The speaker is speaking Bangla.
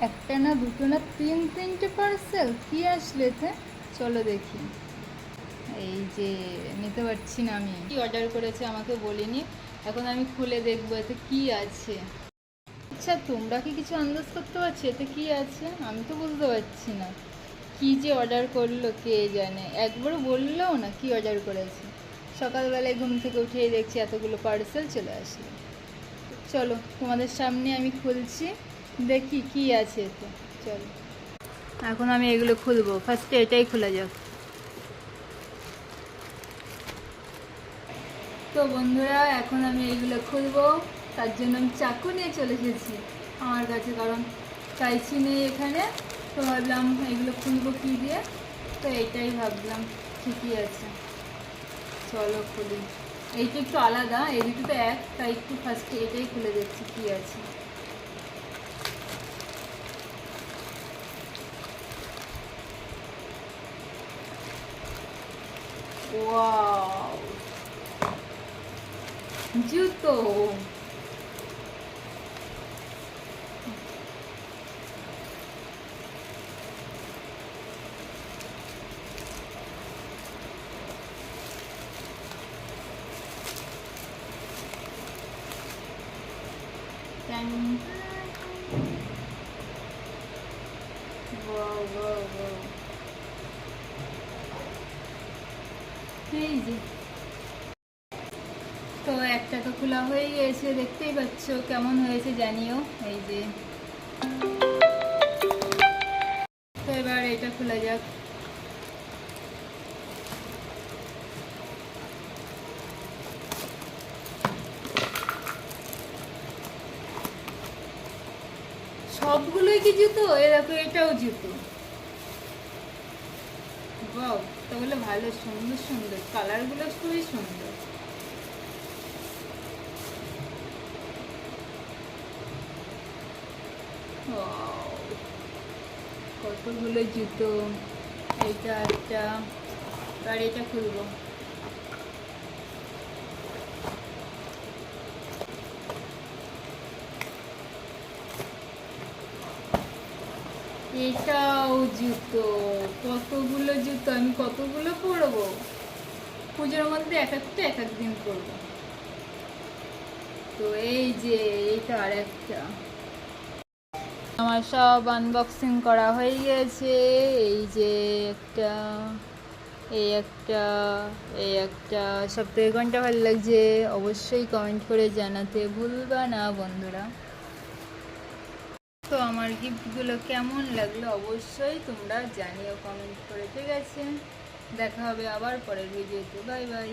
একটা না দুটো না তিন তিনটে পার্সেল কি আসলে এতে? চলো দেখি। এই যে, নিতে পারছি না আমি। কি অর্ডার করেছে আমাকে বলিনি। এখন আমি খুলে দেখব এতে কি আছে। আচ্ছা তোমরা কি কিছু আন্দাজ করতে পারছ? এতে কি আছে? আমি তো বুঝতে পারছি না। কি যে অর্ডার করল কে জানে? একবারও বললেও না কি অর্ডার করেছে। সকালবেলায় ঘুম থেকে উঠেই দেখছি এতগুলো পার্সেল চলে আসলো। চলো, তোমাদের সামনে আমি খুলছি। দেখি কি আছে এতে। চলো। এখন আমি এগুলো খুলবো। ফার্স্টে এটাই খোলা যাক। তো বন্ধুরা, এখন আমি এইগুলো খুলবো। তার জন্য আমি চাকু নিয়ে চলে এসেছি আমার কাছে, কারণ চাইছি নেই এখানে। তো ভাবলাম এগুলো খুলবো কী দিয়ে? তো এটাই ভাবলাম ঠিকই আছে। চলো খুলি। এইটা একটু আলাদা এই দুটো তো এক, তাই একটু ফার্স্টে এটাই খুলে দেখছি কী আছে। Wow. Juto. Wow, wow, wow. তো একটা তো খোলা হয়ে গিয়েছে, দেখতেই পাচ্ছ কেমন হয়েছে, জানিও। এই যে। এবার এটা খোলা যাক। সবগুলোই কি জুতো? এ দেখো এটাও জুতো। তাহলে ভালো সুন্দর সুন্দর। কালারগুলো খুবই সুন্দর! কতগুলো জুতো। এটা একটা আর এটা খুলবো। এটাও জুতো। কতগুলো জুতো? আমি কতগুলো পরবো? পুজোর মধ্যে এক একটা এক এক দিন পরবো। তো এই যে, এইটা আর একটা। আমার সব আনবক্সিং করা হয়ে গেছে। এই যে একটা, এই একটা এই একটা। সব থেকে কোনটা ভালো লাগছে। অবশ্যই কমেন্ট করে জানাতে ভুলবা না, বন্ধুরা। তো আমার গিফটগুলো কেমন লাগল অবশ্যই তোমরা জানিও কমেন্ট করে, ঠিক আছে? দেখা হবে আবার পরের ভিডিওতে বাই বাই